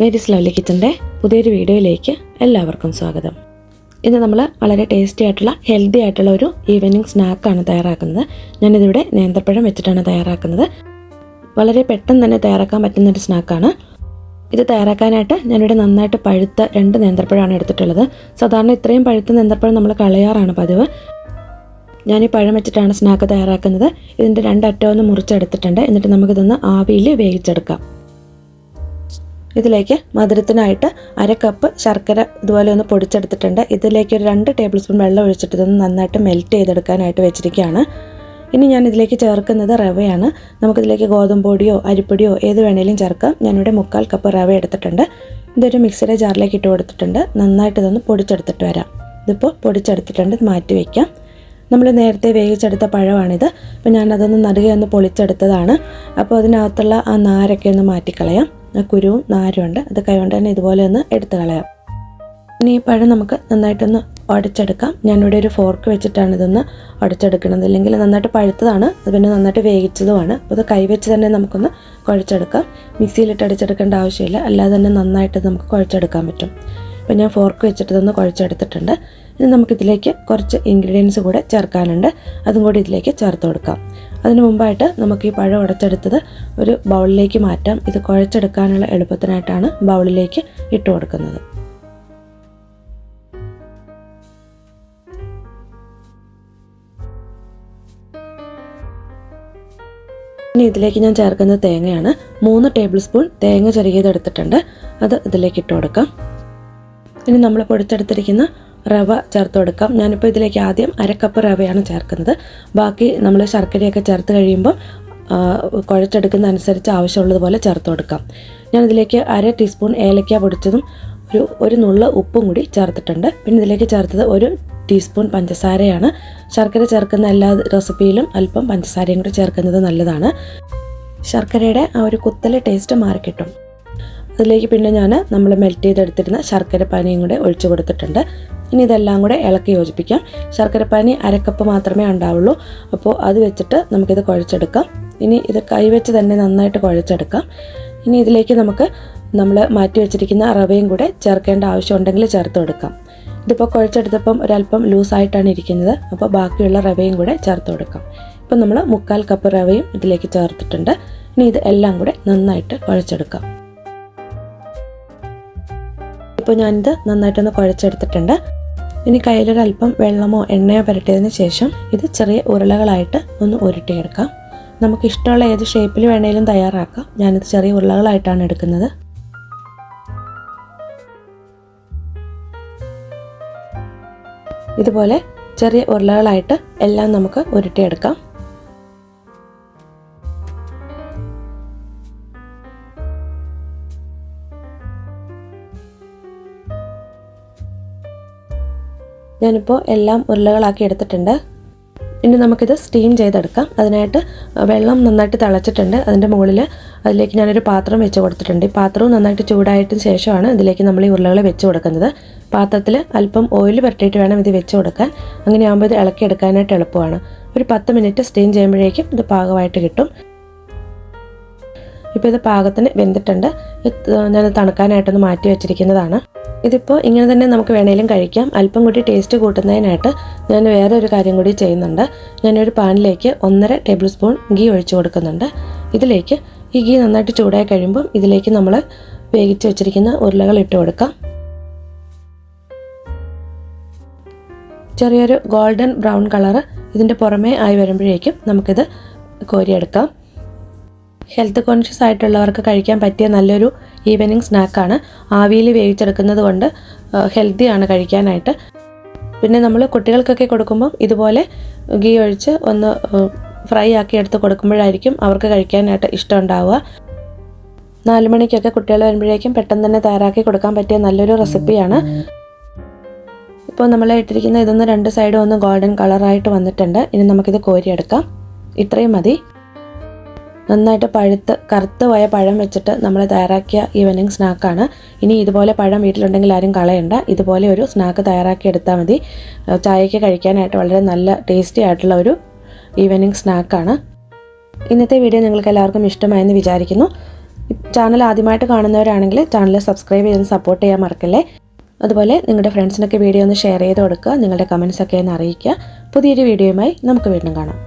Mary's lovely കിച്ചന്റെ പുതിയൊരു വീഡിയോയിലേക്ക് എല്ലാവർക്കും സ്വാഗതം. ഇന്ന് നമ്മൾ വളരെ ടേസ്റ്റി ആയിട്ടുള്ള ഹെൽത്തി ആയിട്ടുള്ള ഒരു ഈവനിങ് സ്നാക്കാണ് തയ്യാറാക്കുന്നത്. ഞാനിതിവിടെ നേന്ത്രപ്പഴം വെച്ചിട്ടാണ് തയ്യാറാക്കുന്നത്. വളരെ പെട്ടെന്ന് തന്നെ തയ്യാറാക്കാൻ പറ്റുന്ന ഒരു സ്നാക്കാണ് ഇത് തയ്യാറാക്കാനായിട്ട് ഞാനിവിടെ നന്നായിട്ട് പഴുത്ത രണ്ട് നേന്ത്രപ്പഴമാണ് എടുത്തിട്ടുള്ളത്. സാധാരണ ഇത്രയും പഴുത്ത നേന്ത്രപ്പഴം നമ്മൾ കളയാറാണ് പതിവ്. ഞാൻ ഈ പഴം വെച്ചിട്ടാണ് സ്നാക്ക് തയ്യാറാക്കുന്നത്. ഇതിന്റെ രണ്ടറ്റം ഒന്ന് മുറിച്ചെടുത്തിട്ടുണ്ട്. എന്നിട്ട് നമുക്കിതൊന്ന് ആവിയിൽ വേവിച്ചെടുക്കാം. ഇതിലേക്ക് മധുരത്തിനായിട്ട് അര കപ്പ് ശർക്കര ഇതുപോലെ ഒന്ന് പൊടിച്ചെടുത്തിട്ടുണ്ട്. ഇതിലേക്ക് ഒരു രണ്ട് ടേബിൾ സ്പൂൺ വെള്ളം ഒഴിച്ചിട്ട് ഇതൊന്ന് നന്നായിട്ട് മെൽറ്റ് ചെയ്തെടുക്കാനായിട്ട് വെച്ചിരിക്കുകയാണ്. ഇനി ഞാൻ ഇതിലേക്ക് ചേർക്കുന്നത് റവയാണ്. നമുക്കിതിലേക്ക് ഗോതമ്പ് പൊടിയോ അരിപ്പൊടിയോ ഏത് വേണേലും ചേർക്കാം. ഞാനിവിടെ മുക്കാൽ കപ്പ് റവ എടുത്തിട്ടുണ്ട്. ഇതൊരു മിക്സിയുടെ ജാറിലേക്ക് ഇട്ട് കൊടുത്തിട്ടുണ്ട്. നന്നായിട്ട് ഇതൊന്ന് പൊടിച്ചെടുത്തിട്ട് വരാം. ഇതിപ്പോൾ പൊടിച്ചെടുത്തിട്ടുണ്ട്. മാറ്റി വയ്ക്കാം നമ്മൾ നേരത്തെ വേവിച്ചെടുത്ത പഴമാണിത്. അപ്പോൾ ഞാനതൊന്ന് നടുകയൊന്ന് പൊളിച്ചെടുത്തതാണ്. അപ്പോൾ അതിനകത്തുള്ള ആ നാരൊക്കെ ഒന്ന് മാറ്റിക്കളയാം. കുരുവും നാരുമുണ്ട് അത് കൈകൊണ്ട് തന്നെ ഇതുപോലെ ഒന്ന് എടുത്ത് കളയാം. ഇനി ഈ പഴം നമുക്ക് നന്നായിട്ടൊന്ന് ഉടച്ചെടുക്കാം ഞാനിവിടെ ഒരു ഫോർക്ക് വെച്ചിട്ടാണ് ഇതൊന്ന് ഉടച്ചെടുക്കുന്നത് അല്ലെങ്കിൽ നന്നായിട്ട് പഴുത്തതാണ് അത് പിന്നെ നന്നായിട്ട് വേവിച്ചതുമാണ്. അപ്പോൾ അത് കൈവച്ച് തന്നെ നമുക്കൊന്ന് കുഴച്ചെടുക്കാം. മിക്സിയിലിട്ട് അടിച്ചെടുക്കേണ്ട ആവശ്യമില്ല. അല്ലാതെ തന്നെ നന്നായിട്ട് നമുക്ക് കുഴച്ചെടുക്കാൻ പറ്റും. അപ്പോൾ ഞാൻ ഫോർക്ക് വെച്ചിട്ട് ഇതൊന്ന് കുഴച്ചെടുത്തിട്ടുണ്ട്. ഇനി നമുക്കിതിലേക്ക് കുറച്ച് ഇൻഗ്രീഡിയൻസ് കൂടെ ചേർക്കാനുണ്ട്. അതും കൂടി ഇതിലേക്ക് ചേർത്ത് കൊടുക്കാം. അതിന് മുമ്പായിട്ട് നമുക്ക് ഈ പഴം ഉടച്ചെടുത്തത് ഒരു ബൗളിലേക്ക് മാറ്റാം. ഇത് കുഴച്ചെടുക്കാനുള്ള എളുപ്പത്തിനായിട്ടാണ് ബൗളിലേക്ക് ഇട്ട് കൊടുക്കുന്നത്. ഇനി ഇതിലേക്ക് ഞാൻ ചേർക്കുന്ന തേങ്ങയാണ് മൂന്ന് ടേബിൾ സ്പൂൺ തേങ്ങ ചെറിയത് എടുത്തിട്ടുണ്ട് അത് ഇതിലേക്ക് ഇട്ട് കൊടുക്കാം. ഇനി നമ്മൾ പൊടിച്ചെടുത്തിരിക്കുന്ന റവ ചേർത്ത് കൊടുക്കാം. ഞാനിപ്പോൾ ഇതിലേക്ക് ആദ്യം അരക്കപ്പ് റവയാണ് ചേർക്കുന്നത്. ബാക്കി നമ്മൾ ശർക്കരയൊക്കെ ചേർത്ത് കഴിയുമ്പോൾ കുഴച്ചെടുക്കുന്ന അനുസരിച്ച് ആവശ്യമുള്ളതുപോലെ ചേർത്ത് കൊടുക്കാം. ഞാനിതിലേക്ക് അര ടീസ്പൂൺ ഏലക്ക പൊടിച്ചതും ഒരു ഒരു നുള്ള ഉപ്പും കൂടി ചേർത്തിട്ടുണ്ട്. പിന്നെ ഇതിലേക്ക് ചേർത്തത് ഒരു ടീസ്പൂൺ പഞ്ചസാരയാണ്. ശർക്കര ചേർക്കുന്ന എല്ലാ റെസിപ്പിയിലും അല്പം പഞ്ചസാരയും കൂടി ചേർക്കുന്നത് നല്ലതാണ്. ശർക്കരയുടെ ആ ഒരു കുത്തലെ ടേസ്റ്റ് മാറിക്കിട്ടും അതിലേക്ക് പിന്നെ ഞാൻ നമ്മൾ മെൽറ്റ് ചെയ്തെടുത്തിരുന്ന ശർക്കര ശർക്കരപ്പാനിയും കൂടെ ഒഴിച്ചു കൊടുത്തിട്ടുണ്ട്. ഇനി ഇതെല്ലാം കൂടെ ഇളക്കി യോജിപ്പിക്കാം. ശർക്കരപ്പാനി അരക്കപ്പ് മാത്രമേ ഉണ്ടാവുള്ളൂ. അപ്പോൾ അത് വെച്ചിട്ട് നമുക്കിത് കുഴച്ചെടുക്കാം. ഇനി ഇത് കൈവച്ച് തന്നെ നന്നായിട്ട് കുഴച്ചെടുക്കാം. ഇനി ഇതിലേക്ക് നമുക്ക് നമ്മൾ മാറ്റി വെച്ചിരിക്കുന്ന റവയും കൂടെ ചേർക്കേണ്ട ആവശ്യമുണ്ടെങ്കിൽ ചേർത്ത് കൊടുക്കാം. ഇതിപ്പോൾ കുഴച്ചെടുത്തപ്പം ഒരല്പം ലൂസായിട്ടാണ് ഇരിക്കുന്നത്. അപ്പോൾ ബാക്കിയുള്ള റവയും കൂടെ ചേർത്ത് കൊടുക്കാം. ഇപ്പം നമ്മൾ മുക്കാൽ കപ്പ് റവയും ഇതിലേക്ക് ചേർത്തിട്ടുണ്ട്. ഇനി ഇത് എല്ലാം കൂടെ നന്നായിട്ട് കുഴച്ചെടുക്കാം. ഇപ്പോൾ ഞാനിത് നന്നായിട്ടൊന്ന് കുഴച്ചെടുത്തിട്ടുണ്ട്. ഇനി കയ്യിലൊരല്പം വെള്ളമോ എണ്ണയോ പുരട്ടിയതിന് ശേഷം ഇത് ചെറിയ ഉരുളകളായിട്ട് ഒന്ന് ഉരുട്ടിയെടുക്കാം. നമുക്ക് ഇഷ്ടമുള്ള ഏത് ഷേപ്പിൽ വേണേലും തയ്യാറാക്കാം. ഞാനിത് ചെറിയ ഉരുളകളായിട്ടാണ് എടുക്കുന്നത്. ഇതുപോലെ ചെറിയ ഉരുളകളായിട്ട് എല്ലാം നമുക്ക് ഉരുട്ടിയെടുക്കാം. ഞാനിപ്പോൾ എല്ലാം ഉരുളകളാക്കി എടുത്തിട്ടുണ്ട്. ഇനി നമുക്കിത് സ്റ്റീം ചെയ്തെടുക്കാം. അതിനായിട്ട് വെള്ളം നന്നായിട്ട് തിളച്ചിട്ടുണ്ട്. അതിന്റെ മുകളിൽ അതിലേക്ക് ഞാനൊരു പാത്രം വെച്ച് കൊടുത്തിട്ടുണ്ട്. ഈ പാത്രവും നന്നായിട്ട് ചൂടായതിന് ശേഷമാണ് ഇതിലേക്ക് നമ്മൾ ഈ ഉരുളകൾ വെച്ച് കൊടുക്കുന്നത്. പാത്രത്തിൽ അല്പം ഓയിൽ പുരട്ടിയിട്ട് വേണം ഇത് വെച്ച് കൊടുക്കാൻ. അങ്ങനെയാകുമ്പോൾ ഇത് ഇളക്കിയെടുക്കാനായിട്ട് എളുപ്പമാണ്. ഒരു പത്ത് മിനിറ്റ് സ്റ്റീം ചെയ്യുമ്പോഴേക്കും ഇത് പാകമായിട്ട് കിട്ടും. ഇപ്പോൾ ഇത് പാകത്തിന് വെന്തിട്ടുണ്ട്. ഞാൻ തണുക്കാനായിട്ടൊന്ന് മാറ്റി വെച്ചിരിക്കുന്നതാണ്. ഇതിപ്പോൾ ഇങ്ങനെ തന്നെ നമുക്ക് വേണേലും കഴിക്കാം. അല്പം കൂടി ടേസ്റ്റ് കൂട്ടുന്നതിനായിട്ട് ഞാൻ വേറെ ഒരു കാര്യം കൂടി ചെയ്യുന്നുണ്ട്. ഞാനൊരു പാനിലേക്ക് ഒന്നര ടേബിൾ സ്പൂൺ ഗീ ഒഴിച്ചു കൊടുക്കുന്നുണ്ട്. ഇതിലേക്ക് ഈ ഗീ നന്നായിട്ട് ചൂടായി കഴിയുമ്പം ഇതിലേക്ക് നമ്മൾ വേവിച്ച് വെച്ചിരിക്കുന്ന ഉരുളകൾ ഇട്ട് കൊടുക്കാം. ചെറിയൊരു ഗോൾഡൻ ബ്രൗൺ കളറ് ഇതിന്റെ പുറമേ ആയി വരുമ്പോഴേക്കും നമുക്കിത് കോരിയെടുക്കാം. ഹെൽത്ത് കോൺഷ്യസ് ആയിട്ടുള്ളവർക്ക് കഴിക്കാൻ പറ്റിയ നല്ലൊരു ഈവനിങ് സ്നാക്കാണ്. ആവിയിൽ വേവിച്ചെടുക്കുന്നത് കൊണ്ട് ഹെൽത്തിയാണ് കഴിക്കാനായിട്ട്. പിന്നെ നമ്മൾ കുട്ടികൾക്കൊക്കെ കൊടുക്കുമ്പോൾ ഇതുപോലെ ഗീ ഒഴിച്ച് ഒന്ന് ഫ്രൈ ആക്കി എടുത്ത് കൊടുക്കുമ്പോഴായിരിക്കും അവർക്ക് കഴിക്കാനായിട്ട് ഇഷ്ടം ഉണ്ടാവുക. നാല് മണിക്കൊക്കെ കുട്ടികൾ വരുമ്പോഴേക്കും പെട്ടെന്ന് തന്നെ തയ്യാറാക്കി കൊടുക്കാൻ പറ്റിയ നല്ലൊരു റെസിപ്പിയാണ്. ഇപ്പോൾ നമ്മൾ ഇട്ടിരിക്കുന്ന ഇതൊന്ന് രണ്ട് സൈഡും ഒന്ന് ഗോൾഡൻ കളറായിട്ട് വന്നിട്ടുണ്ട്. ഇനി നമുക്കിത് കോരിയെടുക്കാം. ഇത്രയും മതി. നന്നായിട്ട് പഴുത്ത് കറുത്ത് പോയ പഴം വെച്ചിട്ട് നമ്മൾ തയ്യാറാക്കിയ ഈവനിങ് സ്നാക്കാണ്. ഇനി ഇതുപോലെ പഴം വീട്ടിലുണ്ടെങ്കിൽ ആരും കളയണ്ട. ഇതുപോലെ ഒരു സ്നാക്ക് തയ്യാറാക്കി എടുത്താൽ മതി. ചായയ്ക്ക് കഴിക്കാനായിട്ട് വളരെ നല്ല ടേസ്റ്റി ആയിട്ടുള്ള ഒരു ഈവനിങ് സ്നാക്കാണ്. ഇന്നത്തെ വീഡിയോ നിങ്ങൾക്ക് എല്ലാവർക്കും ഇഷ്ടമായെന്ന് വിചാരിക്കുന്നു. ചാനൽ ആദ്യമായിട്ട് കാണുന്നവരാണെങ്കിൽ ചാനൽ സബ്സ്ക്രൈബ് ചെയ്ത് സപ്പോർട്ട് ചെയ്യാൻ മറക്കല്ലേ. അതുപോലെ നിങ്ങളുടെ ഫ്രണ്ട്സിനൊക്കെ വീഡിയോ ഒന്ന് ഷെയർ ചെയ്ത് കൊടുക്കുക. നിങ്ങളുടെ കമൻസൊക്കെ ഒന്ന് അറിയിക്കുക. പുതിയൊരു വീഡിയോയുമായി നമുക്ക് വീണ്ടും കാണാം.